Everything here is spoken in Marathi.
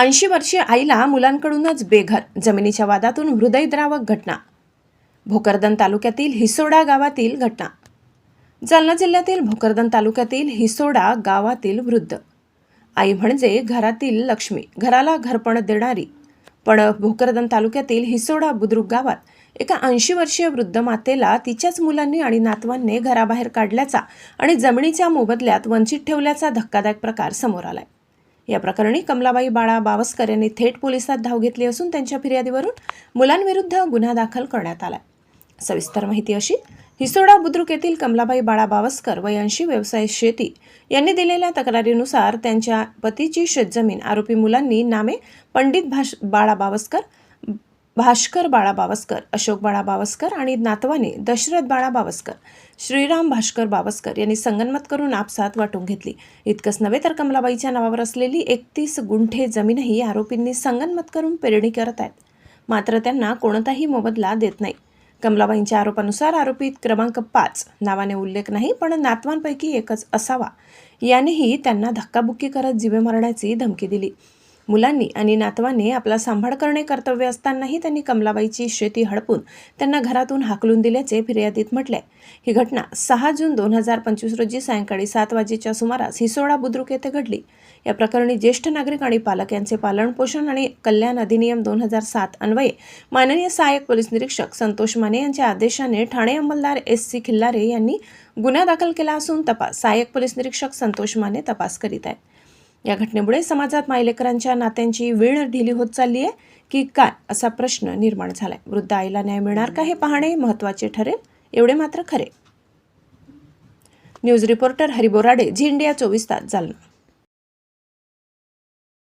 ऐंशी वर्षीय आईला मुलांकडूनच बेघर जमिनीच्या वादातून हृदयद्रावक घटना. भोकरदन तालुक्यातील हिसोडा गावातील घटना. जालना जिल्ह्यातील भोकरदन तालुक्यातील हिसोडा गावातील वृद्ध. आई म्हणजे घरातील लक्ष्मी घराला घरपण देणारी. पण भोकरदन तालुक्यातील हिसोडा बुद्रुक गावात एका ऐंशी वर्षीय वृद्ध मातेला तिच्याच मुलांनी आणि नातवांनी घराबाहेर काढल्याचा आणि जमिनीच्या मोबदल्यात वंचित ठेवल्याचा धक्कादायक प्रकार समोर आलाय. या प्रकरणी कमलाबाई बाळा बावस्कर यांनी थेट पोलिसात धाव घेतली असून त्यांच्या फिर्यादीवरून मुलांविरुद्ध गुन्हा दाखल करण्यात आला सविस्तर माहिती अशी हिसोडा बुद्रुक येथील कमलाबाई बाळा बावस्कर व यांशी व्यवसाय शेती यांनी दिलेल्या तक्रारीनुसार त्यांच्या पतीची शेतजमीन आरोपी मुलांनी नामे पंडित भाष बाळा बावस्कर भास्कर बाळा बावस्कर अशोक बाळा बावस्कर आणि नातवाने दशरथ बाळा बावस्कर श्रीराम भास्कर बावस्कर यांनी संगनमत करून आपसात वाटून घेतली. इतकंच नव्हे तर कमलाबाईच्या नावावर असलेली एकतीस गुंठे जमीनही आरोपींनी संगनमत करून पेरणी करत आहेत. मात्र त्यांना कोणताही मोबदला देत नाही. कमलाबाईंच्या आरोपानुसार आरोपी क्रमांक पाच नावाने उल्लेख नाही पण नातवांपैकी एकच असावा. यानेही त्यांना धक्काबुक्की करत जिवे मारण्याची धमकी दिली. मुलांनी आणि नातवांनी आपला सांभाळ करणे कर्तव्य असतानाही त्यांनी कमलाबाईची शेती हडपून त्यांना घरातून हाकलून दिल्याचे फिर्यादीत म्हटले ही घटना सहा जून दोन हजार पंचवीस रोजी सायंकाळी सात वाजेच्या सुमारास हिसोडा बुद्रुक येथे घडली. या प्रकरणी ज्येष्ठ नागरिक आणि पालक यांचे पालनपोषण आणि कल्याण अधिनियम दोन हजार सात अन्वये माननीय सहाय्यक पोलीस निरीक्षक संतोष माने यांच्या आदेशाने ठाणे अंमलदार एस सी खिल्लारे यांनी गुन्हा दाखल केला असून तपास सहाय्यक पोलीस निरीक्षक संतोष माने तपास करीत आहेत. या घटनेमुळे समाजात मायलेकरांच्या नात्यांची वेळ ढिली होत चालली आहे की काय असा प्रश्न निर्माण झालाय. वृद्ध आईला न्याय मिळणार का हे पाहणे महत्त्वाचे ठरेल एवढे मात्र खरे. News reporter Haribhorade Zee India चोवीस तास जालना.